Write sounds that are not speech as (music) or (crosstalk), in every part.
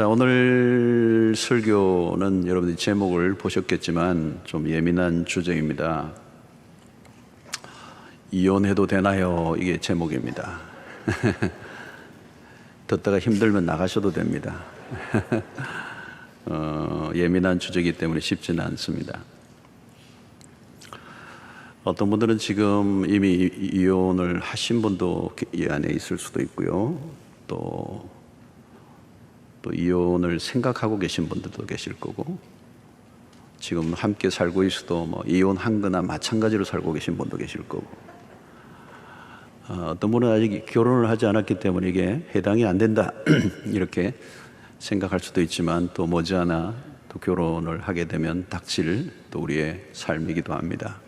자, 오늘 설교는 여러분들이 제목을 보셨겠지만 좀 예민한 주제입니다. 이혼해도 되나요? 이게 제목입니다. (laughs) 듣다가 힘들면 나가셔도 됩니다. (laughs) 어, 예민한 주제이기 때문에 쉽지는 않습니다. 어떤 분들은 지금 이미 이- 이혼을 하신 분도 이 안에 있을 수도 있고요. 또, 또 이혼을 생각하고 계신 분들도 계실 거고, 지금 함께 살고 있어도 뭐 이혼한 거나 마찬가지로 살고 계신 분도 계실 거고, 어, 어떤 분은 아직 결혼을 하지 않았기 때문에 이게 해당이 안 된다. (clears throat) 이렇게 생각할 수도 있지만 또 머지않아 또 결혼을 하게 되면 닥칠 또 우리의 삶이기도 합니다.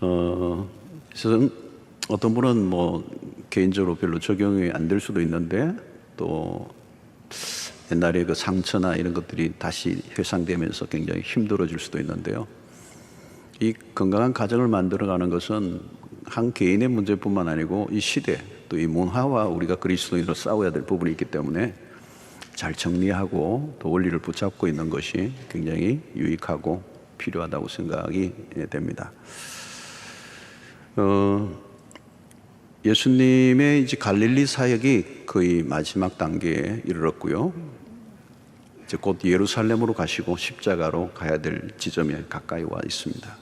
어, 어떤 분은 뭐 개인적으로 별로 적용이 안 될 수도 있는데 또 옛날에 그 상처나 이런 것들이 다시 회상되면서 굉장히 힘들어질 수도 있는데요. 이 건강한 가정을 만들어가는 것은 한 개인의 문제뿐만 아니고 이 시대 또 이 문화와 우리가 그리스도인으로 싸워야 될 부분이 있기 때문에 잘 정리하고 또 원리를 붙잡고 있는 것이 굉장히 유익하고 필요하다고 생각이 됩니다. 어, 예수님의 이제 갈릴리 사역이 거의 마지막 단계에 이르렀고요. 이제 곧 예루살렘으로 가시고 십자가로 가야 될 지점에 가까이 와 있습니다.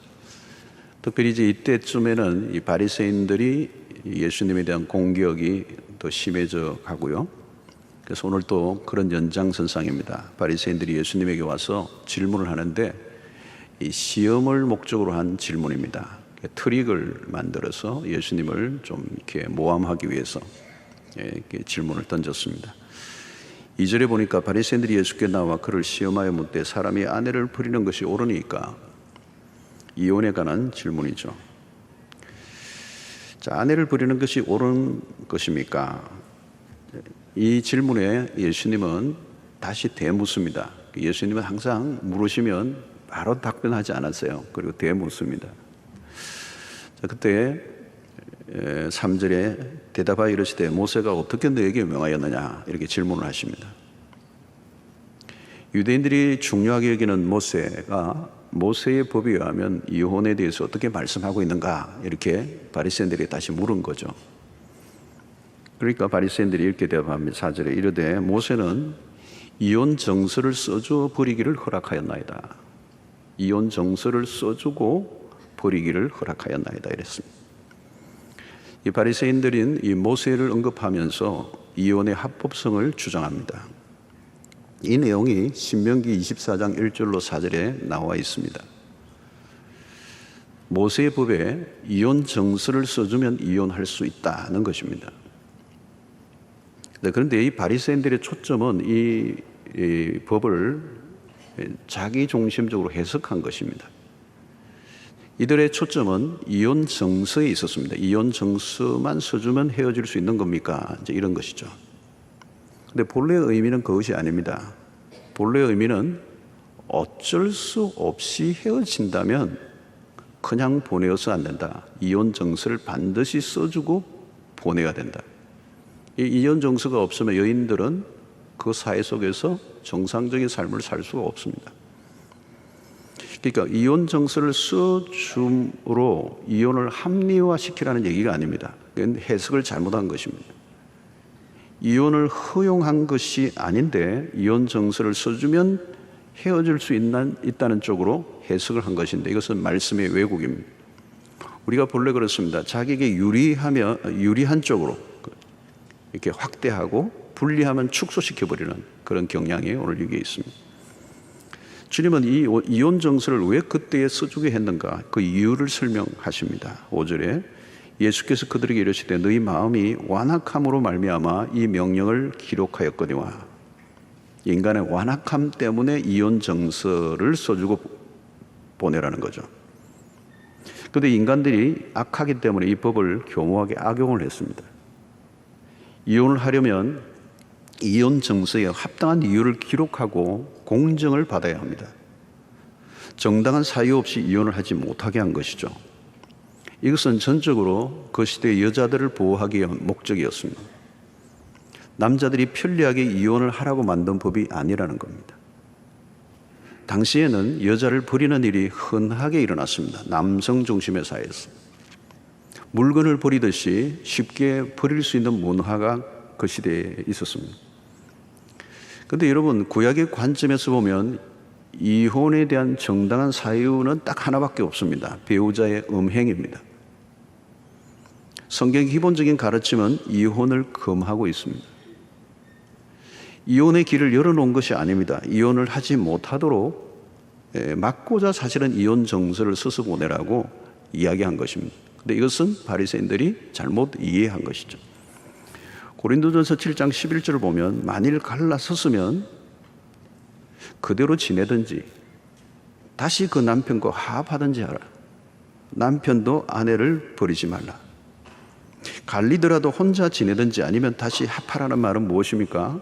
특별히 이제 이때쯤에는 이 바리새인들이 예수님에 대한 공격이 더 심해져 가고요. 그래서 오늘 또 그런 연장선상입니다. 바리새인들이 예수님에게 와서 질문을 하는데 이 시험을 목적으로 한 질문입니다. 트릭을 만들어서 예수님을 좀 이렇게 모함하기 위해서 예, 이렇게 질문을 던졌습니다. 이절에 보니까 바리새인들이 예수께 나와 그를 시험하여 묻되 사람이 아내를 버리는 것이 옳으니까 이혼에 관한 질문이죠. 자, 아내를 버리는 것이 옳은 것입니까? 이 질문에 예수님은 다시 대묻습니다. 예수님은 항상 물으시면 바로 답변하지 않았어요. 그리고 대묻습니다. 자, 그때 3절에 대답하여 이르시되 모세가 어떻게 너에게 명하였느냐 이렇게 질문을 하십니다. 유대인들이 중요하게 여기는 모세가 모세의 법에 의하면 이혼에 대해서 어떻게 말씀하고 있는가 이렇게 바리새인들이 다시 물은 거죠. 그러니까 바리새인들이 이렇게 대답합니다. 4절에 이르되 모세는 이혼 정서를 써줘 버리기를 허락하였나이다. 이혼 정서를 써주고 버리기를 허락하였나이다 이랬습니다. 이 바리새인들은 이 모세를 언급하면서 이혼의 합법성을 주장합니다. 이 내용이 신명기 24장 1절로 4절에 나와 있습니다. 모세의 법에 이혼 정서를 써주면 이혼할 수 있다는 것입니다. 네, 그런데 이 바리새인들의 초점은 이, 이 법을 자기 중심적으로 해석한 것입니다. 이들의 초점은 이혼 정서에 있었습니다. 이혼 정서만 써주면 헤어질 수 있는 겁니까? 이제 이런 것이죠. 근데 본래의 의미는 그것이 아닙니다. 본래의 의미는 어쩔 수 없이 헤어진다면 그냥 보내어서 안 된다. 이혼 정서를 반드시 써주고 보내야 된다. 이 이혼 정서가 없으면 여인들은 그 사회 속에서 정상적인 삶을 살 수가 없습니다. 그러니까 이혼 정서를 써줌으로 이혼을 합리화시키라는 얘기가 아닙니다. 그건 해석을 잘못한 것입니다. 이혼을 허용한 것이 아닌데 이혼 정서를 써주면 헤어질 수 있는, 있다는 쪽으로 해석을 한 것인데 이것은 말씀의 왜곡입니다. 우리가 본래 그렇습니다. 자기에게 유리하며 유리한 쪽으로 이렇게 확대하고 분리하면 축소시켜 버리는 그런 경향이 오늘 여기에 있습니다. 주님은 이 이혼 정서를 왜 그때에 써주게 했는가 그 이유를 설명하십니다. 5절에 예수께서 그들에게 이르시되 너희 마음이 완악함으로 말미암아 이 명령을 기록하였거니와 인간의 완악함 때문에 이혼 정서를 써주고 보내라는 거죠. 그런데 인간들이 악하기 때문에 이 법을 교모하게 악용을 했습니다. 이혼을 하려면 이혼 정서에 합당한 이유를 기록하고 공정을 받아야 합니다. 정당한 사유 없이 이혼을 하지 못하게 한 것이죠. 이것은 전적으로 그 시대의 여자들을 보호하기 위한 목적이었습니다. 남자들이 편리하게 이혼을 하라고 만든 법이 아니라는 겁니다. 당시에는 여자를 버리는 일이 흔하게 일어났습니다. 남성 중심의 사회에서. 물건을 버리듯이 쉽게 버릴 수 있는 문화가 그 시대에 있었습니다. 근데 여러분, 구약의 관점에서 보면 이혼에 대한 정당한 사유는 딱 하나밖에 없습니다. 배우자의 음행입니다. 성경의 기본적인 가르침은 이혼을 금하고 있습니다. 이혼의 길을 열어놓은 것이 아닙니다. 이혼을 하지 못하도록 예, 막고자 사실은 이혼 정서를 써서 보내라고 이야기한 것입니다. 근데 이것은 바리새인들이 잘못 이해한 것이죠. 고린도전서 7장 11절을 보면 만일 갈라섰으면 그대로 지내든지 다시 그 남편과 화합하든지 하라. 남편도 아내를 버리지 말라. 갈리더라도 혼자 지내든지 아니면 다시 합하라는 말은 무엇입니까?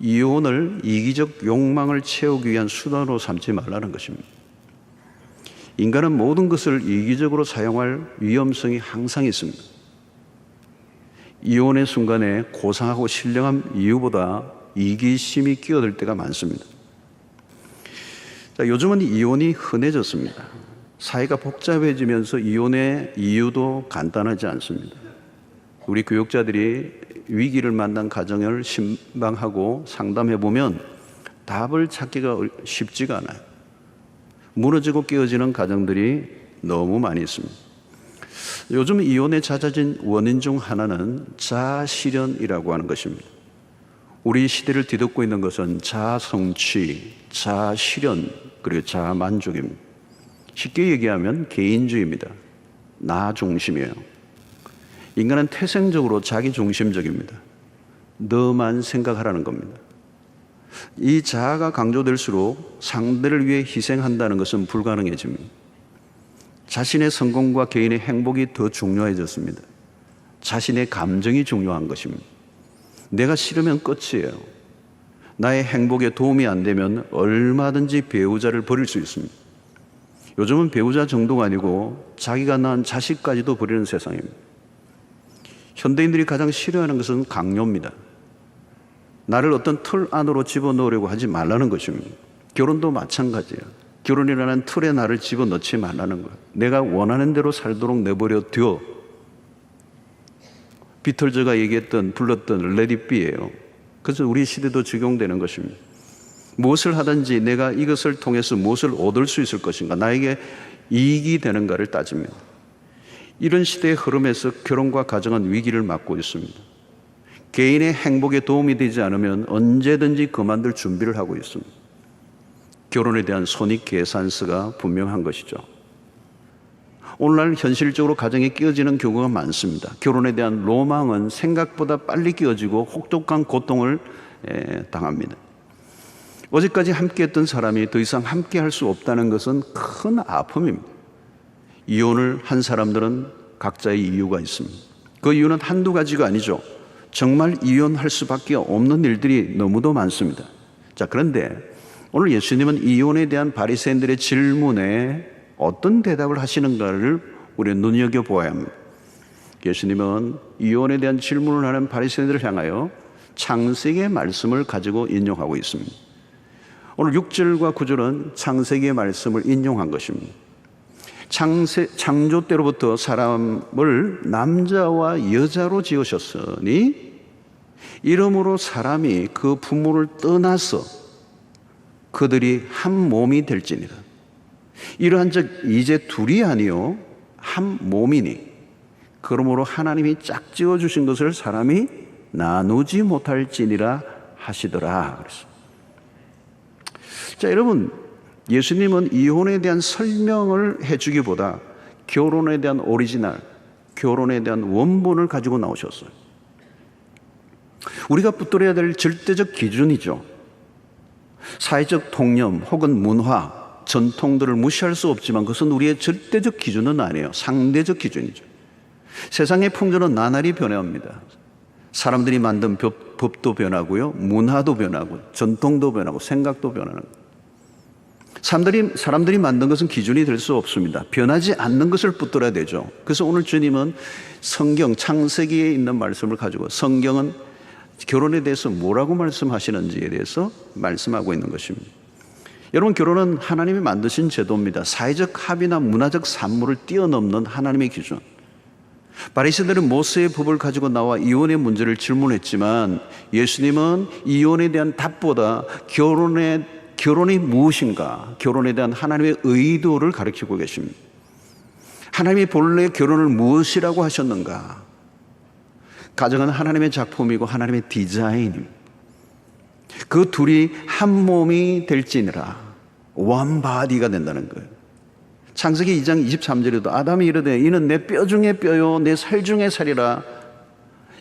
이혼을 이기적 욕망을 채우기 위한 수단으로 삼지 말라는 것입니다. 인간은 모든 것을 이기적으로 사용할 위험성이 항상 있습니다. 이혼의 순간에 고상하고 신령한 이유보다 이기심이 끼어들 때가 많습니다. 자, 요즘은 이혼이 흔해졌습니다. 사회가 복잡해지면서 이혼의 이유도 간단하지 않습니다. 우리 교육자들이 위기를 만난 가정을 신방하고 상담해 보면 답을 찾기가 쉽지가 않아요. 무너지고 깨어지는 가정들이 너무 많이 있습니다. 요즘 이혼에 잦아진 원인 중 하나는 자실현이라고 하는 것입니다. 우리 시대를 뒤덮고 있는 것은 자성취, 자실현, 그리고 자만족입니다. 쉽게 얘기하면 개인주의입니다. 나 중심이에요. 인간은 태생적으로 자기 중심적입니다. 너만 생각하라는 겁니다. 이 자아가 강조될수록 상대를 위해 희생한다는 것은 불가능해집니다. 자신의 성공과 개인의 행복이 더 중요해졌습니다. 자신의 감정이 중요한 것입니다. 내가 싫으면 끝이에요. 나의 행복에 도움이 안 되면 얼마든지 배우자를 버릴 수 있습니다. 요즘은 배우자 정도가 아니고 자기가 낳은 자식까지도 버리는 세상입니다. 현대인들이 가장 싫어하는 것은 강요입니다. 나를 어떤 틀 안으로 집어넣으려고 하지 말라는 것입니다. 결혼도 마찬가지예요. 결혼이라는 틀에 나를 집어넣지 말라는 거예요. 내가 원하는 대로 살도록 내버려 둬. 비틀즈가 얘기했던 불렀던 레디비예요. 그래서 우리 시대도 적용되는 것입니다. 무엇을 하든지 내가 이것을 통해서 무엇을 얻을 수 있을 것인가, 나에게 이익이 되는가를 따집니다. 이런 시대의 흐름에서 결혼과 가정은 위기를 맞고 있습니다. 개인의 행복에 도움이 되지 않으면 언제든지 그만둘 준비를 하고 있습니다. 결혼에 대한 손익 계산서가 분명한 것이죠. 오늘날 현실적으로 가정에 끼어지는 경우가 많습니다. 결혼에 대한 로망은 생각보다 빨리 끼어지고 혹독한 고통을 당합니다. 어제까지 함께했던 사람이 더 이상 함께할 수 없다는 것은 큰 아픔입니다. 이혼을 한 사람들은 각자의 이유가 있습니다. 그 이유는 한두 가지가 아니죠. 정말 이혼할 수밖에 없는 일들이 너무도 많습니다. 자, 그런데 오늘 예수님은 이혼에 대한 바리새인들의 질문에 어떤 대답을 하시는가를 우리는 눈여겨 보아야 합니다. 예수님은 이혼에 대한 질문을 하는 바리새인들을 향하여 창세기의 말씀을 가지고 인용하고 있습니다. 오늘 6절과 9절은 창세기의 말씀을 인용한 것입니다. 창세, 창조 때로부터 사람을 남자와 여자로 지으셨으니 이러므로 사람이 그 부모를 떠나서 그들이 한 몸이 될지니라. 이러한 즉 이제 둘이 아니요 한 몸이니 그러므로 하나님이 짝지어 주신 것을 사람이 나누지 못할지니라 하시더라 그랬어. 자 여러분 예수님은 이혼에 대한 설명을 해주기보다 결혼에 대한 오리지널, 결혼에 대한 원본을 가지고 나오셨어요. 우리가 붙들어야 될 절대적 기준이죠. 사회적 통념 혹은 문화, 전통들을 무시할 수 없지만 그것은 우리의 절대적 기준은 아니에요. 상대적 기준이죠. 세상의 풍조는 나날이 변해옵니다. 사람들이 만든 법 도 변하고요, 문화도 변하고, 전통도 변하고, 생각도 변하는. 사람들이, 사람들이 만든 것은 기준이 될 수 없습니다. 변하지 않는 것을 붙들어야 되죠. 그래서 오늘 주님은 성경, 창세기에 있는 말씀을 가지고 성경은 결혼에 대해서 뭐라고 말씀하시는지에 대해서 말씀하고 있는 것입니다. 여러분 결혼은 하나님이 만드신 제도입니다. 사회적 합의나 문화적 산물을 뛰어넘는 하나님의 기준. 바리새들은 모세의 법을 가지고 나와 이혼의 문제를 질문했지만 예수님은 이혼에 대한 답보다 결혼의 결혼이 무엇인가, 결혼에 대한 하나님의 의도를 가르치고 계십니다. 하나님이 본래 결혼을 무엇이라고 하셨는가? 가정은 하나님의 작품이고 하나님의 디자인입니다. 그 둘이 한 몸이 될지니라 원 바디가 된다는 거예요. 창세기 2장 23절에도 아담이 이르되 이는 내 뼈 중에 뼈요 내 살 중에 살이라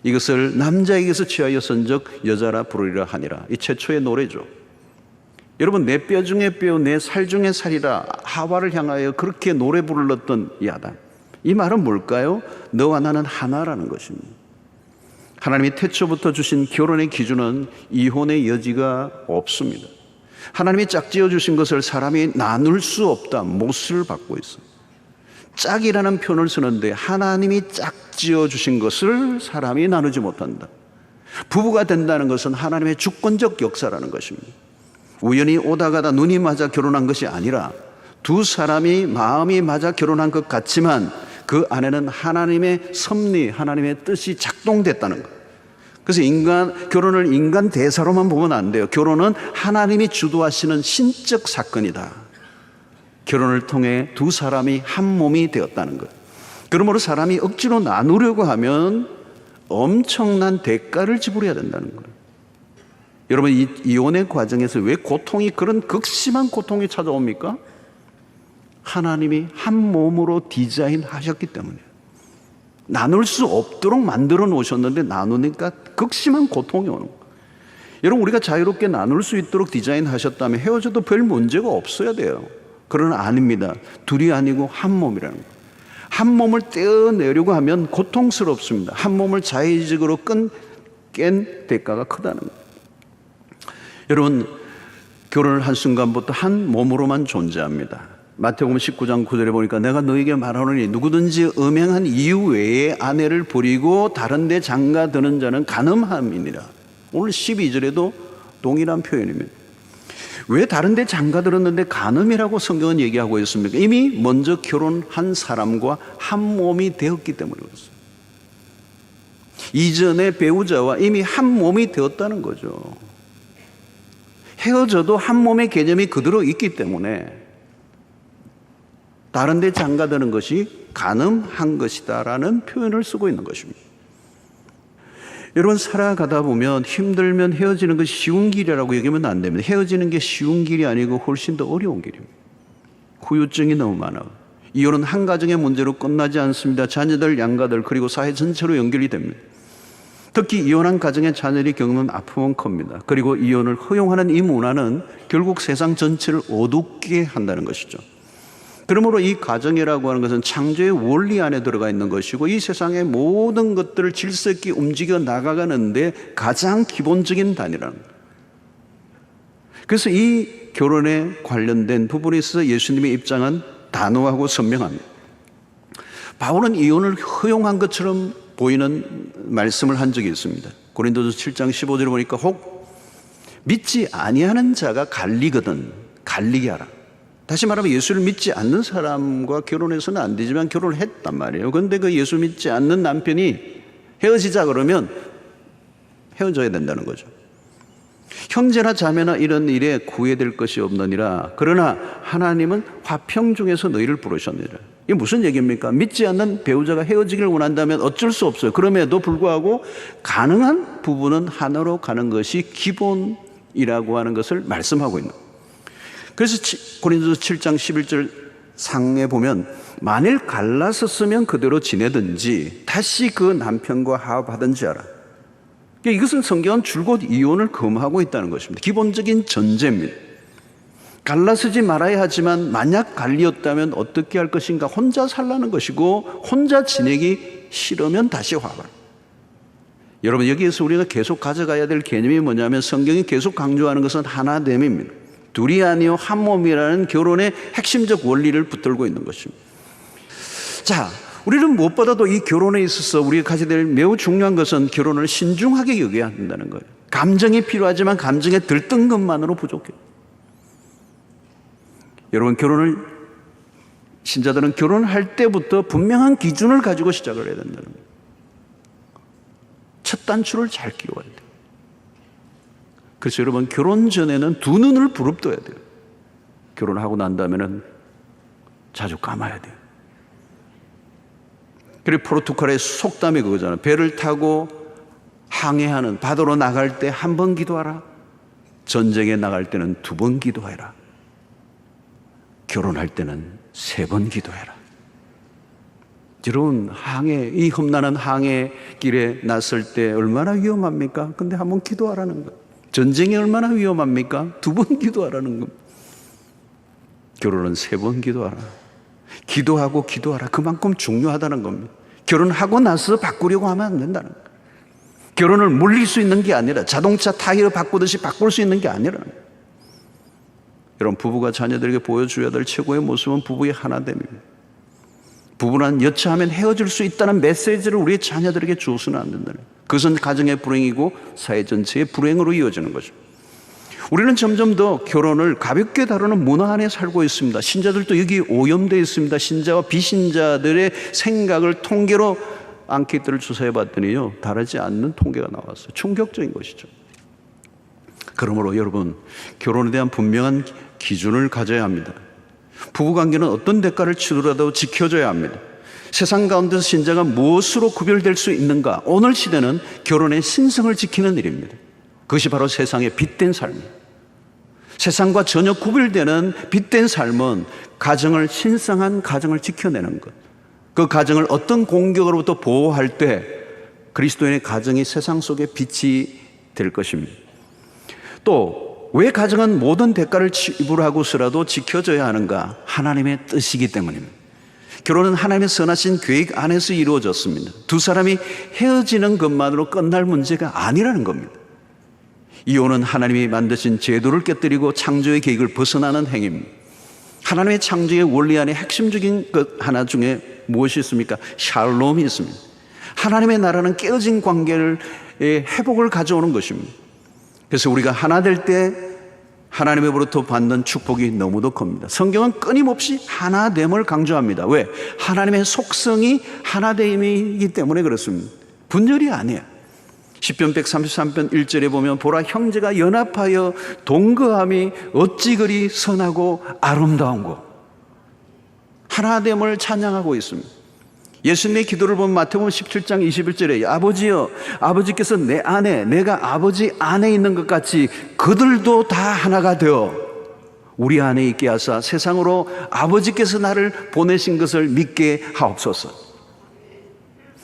이것을 남자에게서 취하여 선적 여자라 부르리라 하니라 이 최초의 노래죠. 여러분 내 뼈 중에 뼈 내 살 중에 살이라 하와를 향하여 그렇게 노래 불렀던 이 아담 이 말은 뭘까요? 너와 나는 하나라는 것입니다. 하나님이 태초부터 주신 결혼의 기준은 이혼의 여지가 없습니다. 하나님이 짝지어 주신 것을 사람이 나눌 수 없다. 못을 받고 있어. 짝이라는 표현을 쓰는데 하나님이 짝지어 주신 것을 사람이 나누지 못한다. 부부가 된다는 것은 하나님의 주권적 역사라는 것입니다. 우연히 오다 가다 눈이 맞아 결혼한 것이 아니라 두 사람이 마음이 맞아 결혼한 것 같지만 그 안에는 하나님의 섭리, 하나님의 뜻이 작동됐다는 것. 그래서 인간, 결혼을 인간 대사로만 보면 안 돼요. 결혼은 하나님이 주도하시는 신적 사건이다. 결혼을 통해 두 사람이 한 몸이 되었다는 것. 그러므로 사람이 억지로 나누려고 하면 엄청난 대가를 지불해야 된다는 거예요. 여러분, 이 이혼의 과정에서 왜 고통이 그런 극심한 고통이 찾아옵니까? 하나님이 한 몸으로 디자인하셨기 때문에 나눌 수 없도록 만들어 놓으셨는데 나누니까 극심한 고통이 오는 거예요. 여러분 우리가 자유롭게 나눌 수 있도록 디자인하셨다면 헤어져도 별 문제가 없어야 돼요. 그러나 아닙니다. 둘이 아니고 한 몸이라는 거예요. 한 몸을 떼어내려고 하면 고통스럽습니다. 한 몸을 자의적으로 끈, 깬 대가가 크다는 거예요. 여러분 결혼을 한 순간부터 한 몸으로만 존재합니다. 마태복음 19장 9절에 보니까 내가 너에게 말하노니 누구든지 음행한 이유 외에 아내를 버리고 다른 데 장가 드는 자는 간음함이니라. 오늘 12절에도 동일한 표현입니다. 왜 다른 데 장가 들었는데 간음이라고 성경은 얘기하고 있습니까? 이미 먼저 결혼한 사람과 한 몸이 되었기 때문에 그렇습니다. 이전의 배우자와 이미 한 몸이 되었다는 거죠. 헤어져도 한 몸의 개념이 그대로 있기 때문에 다른 데 장가드는 것이 가늠한 것이다라는 표현을 쓰고 있는 것입니다. 여러분 살아가다 보면 힘들면 헤어지는 것이 쉬운 길이라고 얘기하면 안 됩니다. 헤어지는 게 쉬운 길이 아니고 훨씬 더 어려운 길입니다. 후유증이 너무 많아. 이혼은 한 가정의 문제로 끝나지 않습니다. 자녀들, 양가들 그리고 사회 전체로 연결이 됩니다. 특히 이혼한 가정의 자녀들이 겪는 아픔은 큽니다. 그리고 이혼을 허용하는 이 문화는 결국 세상 전체를 어둡게 한다는 것이죠. 그러므로 이 가정이라고 하는 것은 창조의 원리 안에 들어가 있는 것이고 이 세상의 모든 것들을 질서 있게 움직여 나가가는데 가장 기본적인 단위라는 거예요. 그래서 이 결혼에 관련된 부분에 있어서 예수님의 입장은 단호하고 선명합니다. 바울은 이혼을 허용한 것처럼 보이는 말씀을 한 적이 있습니다. 고린도서 7장 15절에 보니까 혹 믿지 아니하는 자가 갈리거든 갈리게 하라. 다시 말하면 예수를 믿지 않는 사람과 결혼해서는 안 되지만 결혼을 했단 말이에요. 그런데 그 예수 믿지 않는 남편이 헤어지자 그러면 헤어져야 된다는 거죠. 형제나 자매나 이런 일에 구애될 것이 없느니라. 그러나 하나님은 화평 중에서 너희를 부르셨느니라. 이게 무슨 얘기입니까? 믿지 않는 배우자가 헤어지기를 원한다면 어쩔 수 없어요. 그럼에도 불구하고 가능한 부분은 하나로 가는 것이 기본이라고 하는 것을 말씀하고 있는 거예요. 그래서 고린도서 7장 11절 상에 보면 만일 갈라섰으면 그대로 지내든지 다시 그 남편과 화합하든지 하라. 그러니까 이것은 성경은 줄곧 이혼을 금하고 있다는 것입니다. 기본적인 전제입니다. 갈라서지 말아야 하지만 만약 갈리었다면 어떻게 할 것인가 혼자 살라는 것이고 혼자 지내기 싫으면 다시 화합. 여러분 여기에서 우리가 계속 가져가야 될 개념이 뭐냐면 성경이 계속 강조하는 것은 하나됨입니다. 둘이 아니요 한 몸이라는 결혼의 핵심적 원리를 붙들고 있는 것입니다. 자, 우리는 무엇보다도 이 결혼에 있어서 우리가 가져야 될 매우 중요한 것은 결혼을 신중하게 여겨야 한다는 거예요. 감정이 필요하지만 감정에 들뜬 것만으로 부족해요. 여러분 결혼을 신자들은 결혼할 때부터 분명한 기준을 가지고 시작을 해야 된다는 거예요. 첫 단추를 잘 끼워야 돼요. 그래서 여러분 결혼 전에는 두 눈을 부릅떠야 돼요. 결혼하고 난 다음에는 자주 감아야 돼요. 그리고 포르투갈의 속담이 그거잖아요. 배를 타고 항해하는 바다로 나갈 때 한 번 기도하라. 전쟁에 나갈 때는 두 번 기도해라. 결혼할 때는 세 번 기도해라. 여러분 항해 이 험난한 항해 길에 나설 때 얼마나 위험합니까? 근데 한번 기도하라는 거. 전쟁이 얼마나 위험합니까? 두 번 (laughs) 기도하라는 거. 결혼은 세 번 기도하라. 기도하고 기도하라. 그만큼 중요하다는 겁니다. 결혼하고 나서 바꾸려고 하면 안 된다는 거예요. 결혼을 물릴 수 있는 게 아니라 자동차 타이어 바꾸듯이 바꿀 수 있는 게 아니라 여러분 부부가 자녀들에게 보여줘야 될 최고의 모습은 부부의 하나됨입니다. 부부란 여차하면 헤어질 수 있다는 메시지를 우리 자녀들에게 주어서는 안 된다는. 그것은 가정의 불행이고 사회 전체의 불행으로 이어지는 거죠. 우리는 점점 더 결혼을 가볍게 다루는 문화 안에 살고 있습니다. 신자들도 여기 오염되어 있습니다. 신자와 비신자들의 생각을 통계로 앙케이트를 조사해 봤더니요. 다르지 않는 통계가 나왔어요. 충격적인 것이죠. 그러므로 여러분, 결혼에 대한 분명한 기준을 가져야 합니다. 부부 관계는 어떤 대가를 치르더라도 지켜줘야 합니다. 세상 가운데서 신자가 무엇으로 구별될 수 있는가? 오늘 시대는 결혼의 신성을 지키는 일입니다. 그것이 바로 세상의 빛된 삶입니다. 세상과 전혀 구별되는 빛된 삶은 가정을 신성한 가정을 지켜내는 것. 그 가정을 어떤 공격으로부터 보호할 때 그리스도인의 가정이 세상 속에 빛이 될 것입니다. 또 왜 가정은 모든 대가를 지불하고서라도 지켜져야 하는가? 하나님의 뜻이기 때문입니다. 결혼은 하나님의 선하신 계획 안에서 이루어졌습니다. 두 사람이 헤어지는 것만으로 끝날 문제가 아니라는 겁니다. 이혼은 하나님이 만드신 제도를 깨뜨리고 창조의 계획을 벗어나는 행위입니다. 하나님의 창조의 원리 안에 핵심적인 것 하나 중에 무엇이 있습니까? 샬롬이 있습니다. 하나님의 나라는 깨어진 관계를 회복을 가져오는 것입니다. 그래서 우리가 하나 될 때 하나님으로부터 받는 축복이 너무도 큽니다. 성경은 끊임없이 하나됨을 강조합니다. 왜? 하나님의 속성이 하나됨이기 때문에 그렇습니다. 분열이 아니에요. 10편 133편 1절에 보면 보라 형제가 연합하여 동거함이 어찌 그리 선하고 아름다운고 하나됨을 찬양하고 있습니다. 예수님의 기도를 보면 마태복음 17장 21절에 아버지여 아버지께서 내 안에 내가 아버지 안에 있는 것 같이 그들도 다 하나가 되어 우리 안에 있게 하사 세상으로 아버지께서 나를 보내신 것을 믿게 하옵소서.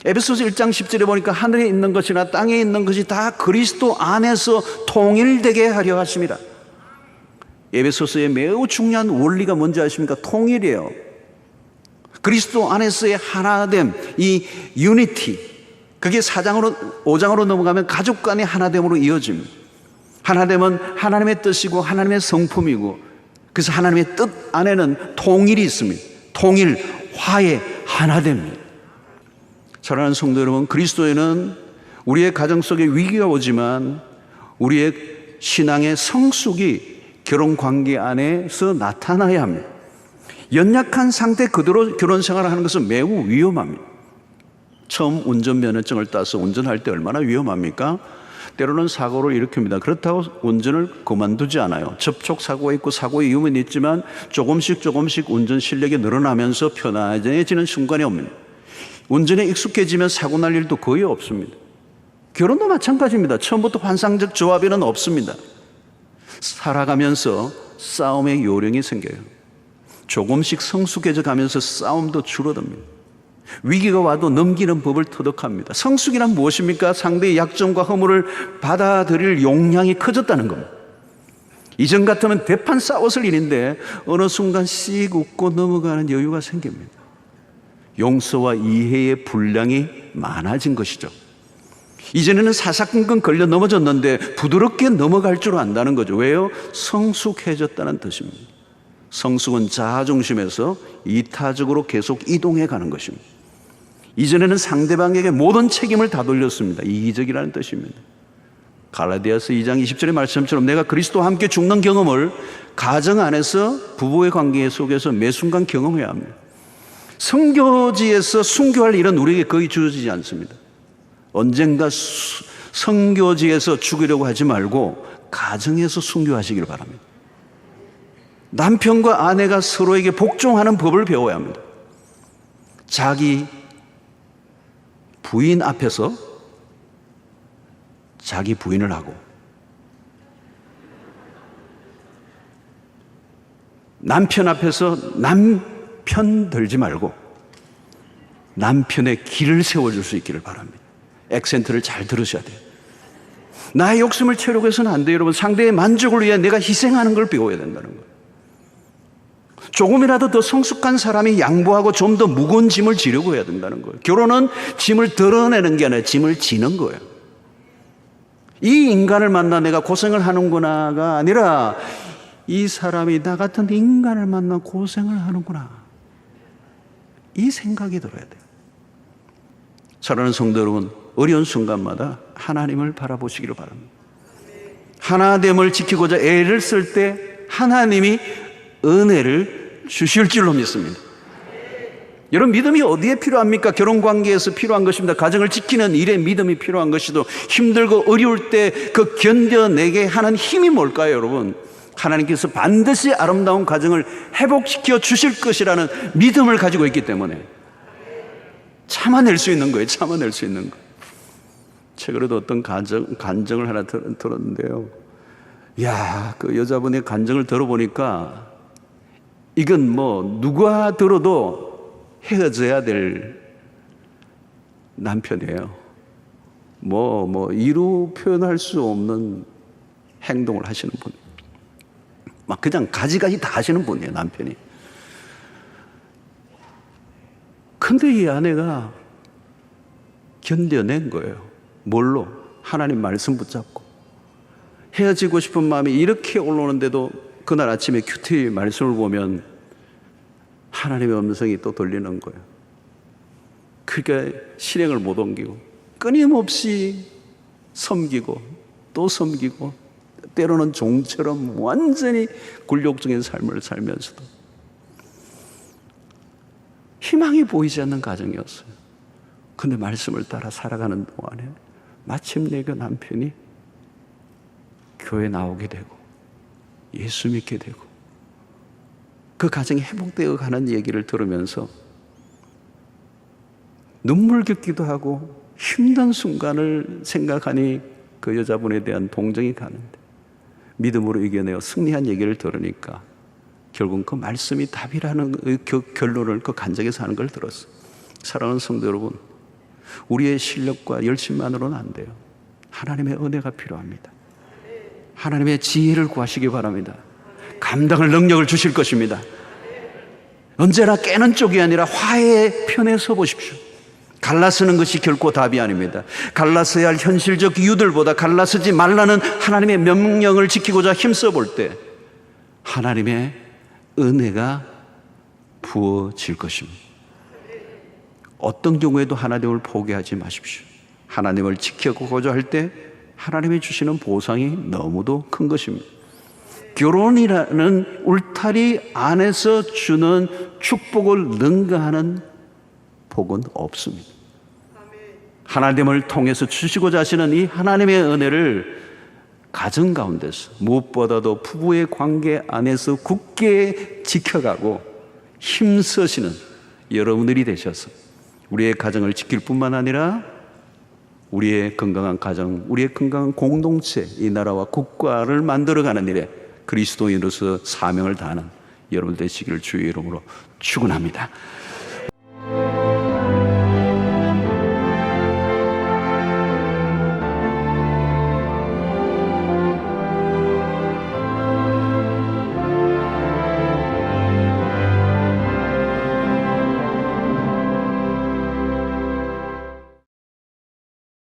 에베소서 1장 10절에 보니까 하늘에 있는 것이나 땅에 있는 것이 다 그리스도 안에서 통일되게 하려 하십니다. 에베소서의 매우 중요한 원리가 뭔지 아십니까? 통일이에요. 그리스도 안에서의 하나됨, 이 유니티. 그게 4장으로, 5장으로 넘어가면 가족 간의 하나됨으로 이어집니다. 하나됨은 하나님의 뜻이고 하나님의 성품이고 그래서 하나님의 뜻 안에는 통일이 있습니다. 통일, 화해, 하나됨입니다. 사랑하는 성도 여러분, 그리스도에는 우리의 가정 속에 위기가 오지만 우리의 신앙의 성숙이 결혼 관계 안에서 나타나야 합니다. 연약한 상태 그대로 결혼 생활을 하는 것은 매우 위험합니다. 처음 운전면허증을 따서 운전할 때 얼마나 위험합니까? 때로는 사고를 일으킵니다. 그렇다고 운전을 그만두지 않아요. 접촉 사고가 있고 사고의 위험은 있지만 조금씩 조금씩 운전 실력이 늘어나면서 편안해지는 순간이 옵니다. 운전에 익숙해지면 사고 날 일도 거의 없습니다. 결혼도 마찬가지입니다. 처음부터 환상적 조합에는 없습니다. 살아가면서 싸움의 요령이 생겨요. 조금씩 성숙해져 가면서 싸움도 줄어듭니다. 위기가 와도 넘기는 법을 터득합니다. 성숙이란 무엇입니까? 상대의 약점과 허물을 받아들일 용량이 커졌다는 겁니다. 이전 같으면 대판 싸웠을 일인데 어느 순간 씩 웃고 넘어가는 여유가 생깁니다. 용서와 이해의 분량이 많아진 것이죠. 이전에는 사사건건 걸려 넘어졌는데 부드럽게 넘어갈 줄 안다는 거죠. 왜요? 성숙해졌다는 뜻입니다. 성숙은 자아 중심에서 이타적으로 계속 이동해 가는 것입니다. 이전에는 상대방에게 모든 책임을 다 돌렸습니다. 이기적이라는 뜻입니다. 갈라디아서 2장 20절의 말씀처럼 내가 그리스도와 함께 죽는 경험을 가정 안에서 부부의 관계 속에서 매 순간 경험해야 합니다. 성교지에서 순교할 일은 우리에게 거의 주어지지 않습니다. 언젠가 수, 성교지에서 죽으려고 하지 말고 가정에서 순교하시길 바랍니다. 남편과 아내가 서로에게 복종하는 법을 배워야 합니다. 자기 부인 앞에서 자기 부인을 하고 남편 앞에서 남편 들지 말고 남편의 길을 세워줄 수 있기를 바랍니다. 액센트를 잘 들으셔야 돼요. 나의 욕심을 채우려고 해서는 안 돼요, 여러분. 상대의 만족을 위해 내가 희생하는 걸 배워야 된다는 거예요. 조금이라도 더 성숙한 사람이 양보하고 좀 더 무거운 짐을 지려고 해야 된다는 거예요. 결혼은 짐을 덜어내는 게 아니라 짐을 지는 거예요. 이 인간을 만나 내가 고생을 하는구나가 아니라 이 사람이 나 같은 인간을 만나 고생을 하는구나. 이 생각이 들어야 돼요. 사랑하는 성도 여러분, 어려운 순간마다 하나님을 바라보시기를 바랍니다. 하나됨을 지키고자 애를 쓸 때 하나님이 은혜를 주실 줄로 믿습니다. 여러분 믿음이 어디에 필요합니까? 결혼 관계에서 필요한 것입니다. 가정을 지키는 일에 믿음이 필요한 것이도 힘들고 어려울 때 그 견뎌내게 하는 힘이 뭘까요, 여러분? 하나님께서 반드시 아름다운 가정을 회복시켜 주실 것이라는 믿음을 가지고 있기 때문에 참아낼 수 있는 거예요. 참아낼 수 있는 거. 최근에도 어떤 간정, 간정을 하나 들, 들었는데요. 야, 그 여자분의 간정을 들어보니까 이건 뭐 누가 들어도 헤어져야 될 남편이에요. 뭐, 뭐, 이루 표현할 수 없는 행동을 하시는 분. 막 그냥 가지가지 다 하시는 분이에요, 남편이. 근데 이 아내가 견뎌낸 거예요. 뭘로? 하나님 말씀 붙잡고. 헤어지고 싶은 마음이 이렇게 올라오는데도 그날 아침에 큐티 말씀을 보면 하나님의 음성이 또 들리는 거예요. 그러니까 실행을 못 옮기고 끊임없이 섬기고 또 섬기고 때로는 종처럼 완전히 굴욕적인 삶을 살면서도 희망이 보이지 않는 가정이었어요. 근데 말씀을 따라 살아가는 동안에 마침내 그 남편이 교회 나오게 되고 예수 믿게 되고 그 가정이 회복되어 가는 얘기를 들으면서 눈물 겪기도 하고 힘든 순간을 생각하니 그 여자분에 대한 동정이 가는데 믿음으로 이겨내어 승리한 얘기를 들으니까 결국 그 말씀이 답이라는 그 결론을 그 간적에서 하는 걸 들었어요. 사랑하는 성도 여러분, 우리의 실력과 열심만으로는 안 돼요. 하나님의 은혜가 필요합니다. 하나님의 지혜를 구하시기 바랍니다. 감당할 능력을 주실 것입니다. 언제나 깨는 쪽이 아니라 화해의 편에 서 보십시오. 갈라서는 것이 결코 답이 아닙니다. 갈라서야 할 현실적 이유들보다 갈라서지 말라는 하나님의 명령을 지키고자 힘써 볼 때 하나님의 은혜가 부어질 것입니다. 어떤 경우에도 하나님을 포기하지 마십시오. 하나님을 지켜보고자 할 때 하나님이 주시는 보상이 너무도 큰 것입니다. 결혼이라는 울타리 안에서 주는 축복을 능가하는 복은 없습니다. 하나님을 통해서 주시고자 하시는 이 하나님의 은혜를 가정 가운데서 무엇보다도 부부의 관계 안에서 굳게 지켜가고 힘쓰시는 여러분들이 되셔서 우리의 가정을 지킬 뿐만 아니라 우리의 건강한 가정, 우리의 건강한 공동체, 이 나라와 국가를 만들어가는 일에 그리스도인으로서 사명을 다하는 여러분 되시기를 주의 이름으로 축원합니다.